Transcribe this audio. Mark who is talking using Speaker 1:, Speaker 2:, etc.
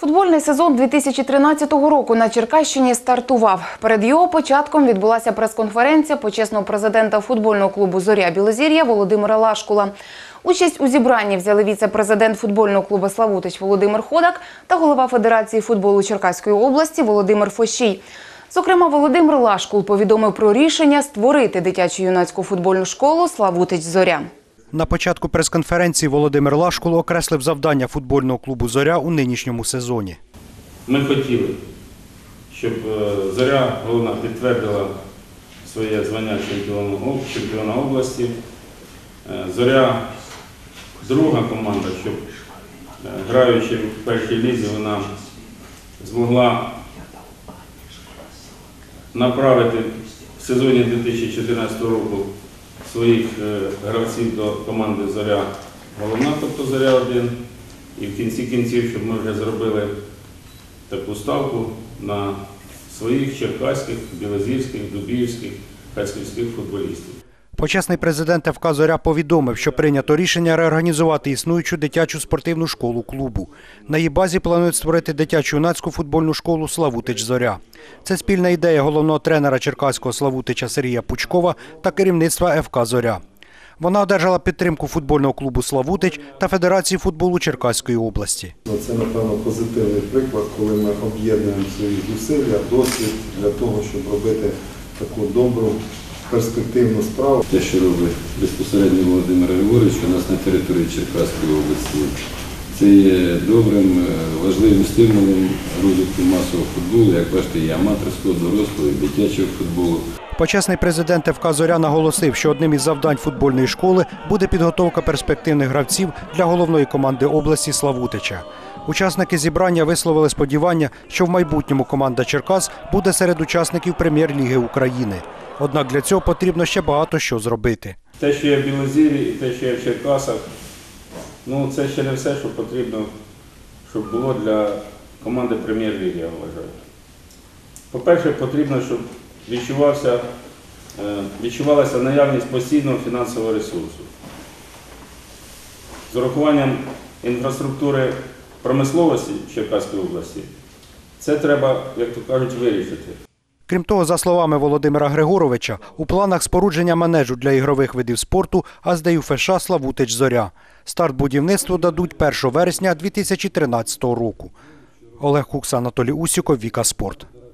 Speaker 1: Футбольний сезон 2013 року на Черкащині стартував. Перед його початком відбулася прес-конференція почесного президента футбольного клубу Зоря Білозір'я Володимира Лашкула. Участь у зібранні взяли віце-президент футбольного клубу Славутич Володимир Ходак та голова Федерації футболу Черкаської області Володимир Фощій. Зокрема, Володимир Лашкул повідомив про рішення створити дитячу юнацьку футбольну школу Славутич Зоря.
Speaker 2: На початку прес-конференції Володимир Лашкул окреслив завдання футбольного клубу Зоря у нинішньому сезоні.
Speaker 3: Ми хотіли, щоб е, Зоря головна підтвердила своє звання чемпіона, області. Е, Зоря друга команда, щоб е, граючи в першій лізі, вона змогла направити в сезоні 2014 року своїх е, гравців до команди Зоря головна, тобто Зоря 1. І в кінці кінців, щоб ми вже зробили таку ставку на своїх черкаських, білозірських, дубіївських, харківських футболістів.
Speaker 2: Почесний президент ФК Зоря повідомив, що прийнято рішення реорганізувати існуючу дитячу спортивну школу клубу. На її базі планують створити дитячу юнацьку футбольну школу Славутич Зоря. Це спільна ідея головного тренера черкаського Славутича Сергія Пучкова та керівництва ФК Зоря. Вона одержала підтримку футбольного клубу Славутич та Федерації футболу Черкаської області.
Speaker 4: Ну, Це, напевно, позитивний приклад, коли ми об'єднуємо свої зусилля, досвід для того, щоб робити таку добру, перспективну справу.
Speaker 5: Те, що робить безпосередньо Володимир Григорович у нас на території Черкаської області, це є добрим, е, важливим стимулом розвитку масового футболу, як бачите, і аматорського, дорослого, і дитячого футболу.
Speaker 2: Почесний президент ФК Зоря наголосив, що одним із завдань футбольної школи буде підготовка перспективних гравців для головної команди області Славутича. Учасники зібрання висловили сподівання, що в майбутньому команда Черкас буде серед учасників прем'єр-ліги України. Однак для цього потрібно ще багато що зробити.
Speaker 3: Те, що є в Білозірі і те, що є в Черкасах, ну це ще не все, що потрібно, щоб було для команди прем'єр-ліги, я вважаю. По-перше, потрібно, щоб відчувався, е, відчувалася наявність постійного фінансового ресурсу. З урахуванням інфраструктури промисловості Черкаської області, це треба, як то кажуть, вирішити.
Speaker 2: Крім того, за словами Володимира Григоровича, у планах спорудження манежу для ігрових видів спорту АЗДЮ ФШ Славутич Зоря. Старт будівництву дадуть 1 вересня 2013 року. Олег Кукс, Анатолій Усіков, Віка Спорт.